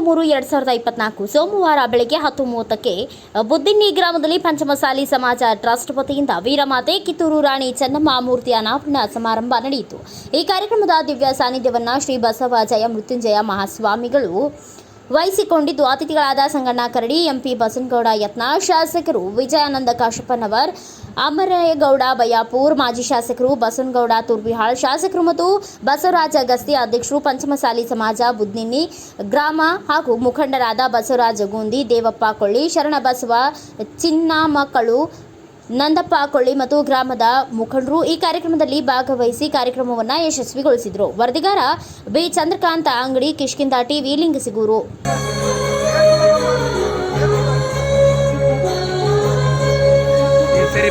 ಮೂರು ಎರಡ್ ಸಾವಿರದ ಇಪ್ಪತ್ನಾಲ್ಕು ಸೋಮವಾರ ಬೆಳಗ್ಗೆ ಹತ್ತು ಮೂವತ್ತಕ್ಕೆ ಬುದ್ದಿನ್ನಿ ಗ್ರಾಮದಲ್ಲಿ ಪಂಚಮಸಾಲಿ ಸಮಾಜ ಟ್ರಸ್ಟ್ ವತಿಯಿಂದ ವೀರಮಾತೆ ಕಿತ್ತೂರು ರಾಣಿ ಚೆನ್ನಮ್ಮ ಮೂರ್ತಿ ಅನಾವರಣ ಸಮಾರಂಭ ನಡೆಯಿತು. ಈ ಕಾರ್ಯಕ್ರಮದ ದಿವ್ಯ ಸಾನ್ನಿಧ್ಯವನ್ನು ಶ್ರೀ ಬಸವಜಯ ಮೃತ್ಯುಂಜಯ ಮಹಾಸ್ವಾಮಿಗಳು ವಹಿಸಿಕೊಂಡಿದ್ದು ಅತಿಥಿಗಳಾದ ಸಂಗಣ್ಣ ಕರಡಿ, ಎಂಪಿ ಬಸನಗೌಡ ಯತ್ನ ಶಾಸಕರು ವಿಜಯಾನಂದ ಕಾಶಪ್ಪನವರ್ ಅಮರೇಗೌಡ ಬಯಾಪೂರ್, ಮಾಜಿ ಶಾಸಕರು ಬಸನಗೌಡ ತುರ್ಬಿಹಾಳ್ ಶಾಸಕರು ಮತ್ತು ಬಸವರಾಜ ಗಸ್ತಿ ಅಧ್ಯಕ್ಷರು ಪಂಚಮಸಾಲಿ ಸಮಾಜ ಬುದ್ನಿನಿ ಗ್ರಾಮ ಹಾಗೂ ಮುಖಂಡರಾದ ಬಸವರಾಜ ಗೋಂದಿ, ದೇವಪ್ಪ ಕೊಳ್ಳಿ ಶರಣಬಸವ ಚಿನ್ನಮಕ್ಕಳು ನಂದಪ್ಪ ಕೊಳ್ಳಿ ಮತ್ತು ಗ್ರಾಮದ ಮುಖಂಡರು ಈ ಕಾರ್ಯಕ್ರಮದಲ್ಲಿ ಭಾಗವಹಿಸಿ ಕಾರ್ಯಕ್ರಮವನ್ನು ಯಶಸ್ವಿಗೊಳಿಸಿದರು. ವರದಿಗಾರ ಬಿ. ಚಂದ್ರಕಾಂತ ಅಂಗಡಿ ಕಿಷ್ಕಿಂದ ಟಿವಿ, ಲಿಂಗಸಿಗೂರು. ಸರಿ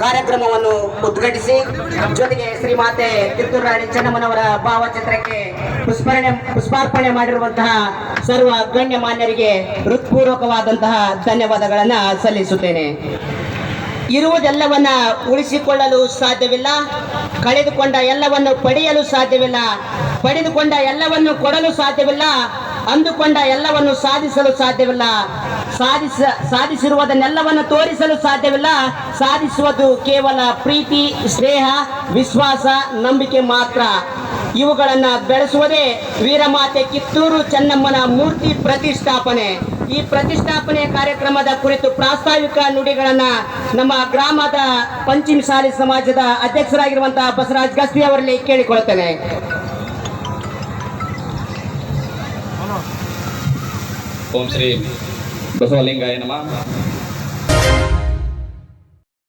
ಕಾರ್ಯಕ್ರಮವನ್ನು ಉದ್ಘಾಟಿಸಿ, ಜೊತೆಗೆ ಶ್ರೀಮಾತೆ ಕಿತ್ತೂರು ರಾಣಿ ಚೆನ್ನಮ್ಮನವರ ಭಾವಚಿತ್ರಕ್ಕೆ ಪುಷ್ಪರಣೆ ಪುಷ್ಪಾರ್ಪಣೆ ಮಾಡಿರುವಂತಹ ಸರ್ವ ಗಣ್ಯ ಮಾನ್ಯರಿಗೆ ಹೃತ್ಪೂರ್ವಕವಾದಂತಹ ಧನ್ಯವಾದಗಳನ್ನ ಸಲ್ಲಿಸುತ್ತೇನೆ. ಇರುವುದೆಲ್ಲವನ್ನ ಉಳಿಸಿಕೊಳ್ಳಲು ಸಾಧ್ಯವಿಲ್ಲ. ಕಳೆದುಕೊಂಡ ಎಲ್ಲವನ್ನು ಪಡೆಯಲು ಸಾಧ್ಯವಿಲ್ಲ. ಪಡೆದುಕೊಂಡ ಎಲ್ಲವನ್ನು ಕೊಡಲು ಸಾಧ್ಯವಿಲ್ಲ. ಅಂದುಕೊಂಡ ಎಲ್ಲವನ್ನು ಸಾಧಿಸಲು ಸಾಧ್ಯವಿಲ್ಲ. ಸಾಧಿಸ, ಸಾಧಿಸಿರುವುದನ್ನೆಲ್ಲವನ್ನು ತೋರಿಸಲು ಸಾಧ್ಯವಿಲ್ಲ. ಸಾಧಿಸುವುದು ಕೇವಲ ಪ್ರೀತಿ, ಸ್ನೇಹ, ವಿಶ್ವಾಸ, ನಂಬಿಕೆ ಮಾತ್ರ. ಇವುಗಳನ್ನ ಬೆಳೆಸುವುದೇ ವೀರಮಾತೆ ಕಿತ್ತೂರು ಚೆನ್ನಮ್ಮನ ಮೂರ್ತಿ ಪ್ರತಿಷ್ಠಾಪನೆ. ಈ ಪ್ರತಿಷ್ಠಾಪನೆ ಕಾರ್ಯಕ್ರಮದ ಕುರಿತು ಪ್ರಾಸ್ತಾವಿಕ ನುಡಿಗಳನ್ನ ನಮ್ಮ ಗ್ರಾಮದ ಪಂಚಮಸಾಲಿ ಸಮಾಜದ ಅಧ್ಯಕ್ಷರಾಗಿರುವಂತಹ ಬಸವರಾಜ್ ಗಸ್ತಿ ಅವರಲ್ಲಿ ಕೇಳಿಕೊಳ್ಳುತ್ತೇನೆ. ఓం శ్రీ బసవలింగాయ నమ